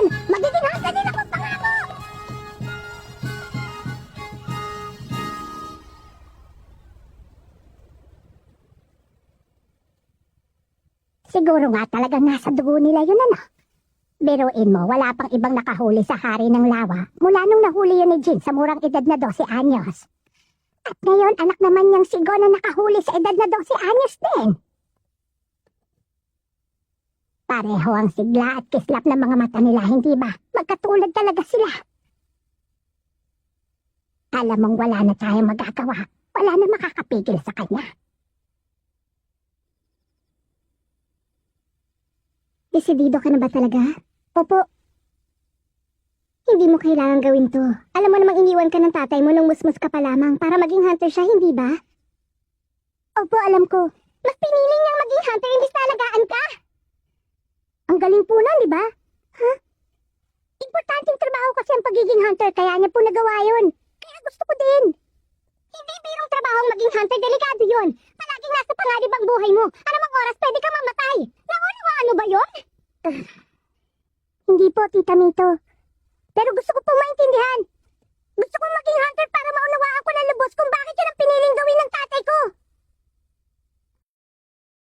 yun. Magiging hunter din ako, pangako! Siguro nga talaga nasa dugo nila yun, ano? Biruin mo, wala pang ibang nakahuli sa hari ng lawa mula nung nahuli yun ni Jin sa murang edad na 12 anyos. At ngayon, anak naman niyang si Go na nakahuli sa edad na 12 anyos din. Pareho ang sigla at kislap ng mga mata nila, hindi ba? Magkatulad talaga sila. Alam mong wala na tayong magagawa. Wala na makakapigil sa kanya. Desidido ka na ba talaga? Opo. Hindi mo kailangan gawin to. Alam mo namang iniwan ka ng tatay mo nung musmus ka pa lamang para maging hunter siya, hindi ba? Opo, alam ko. Mas pinili niyang maging hunter imbis na alagaan ka. Ang galing po nun, di ba? Ha? Importanteng trabaho kasi ang pagiging hunter, kaya niya po nagawa yun. Kaya gusto ko din. Hindi birong trabaho ang maging hunter, delikado yun. Palaging nasa panganib ang buhay mo. Anumang oras pwede ka mamatay. Nauna mo ano ba yun? Hindi po, Tita Mito. Pero gusto ko pong maintindihan.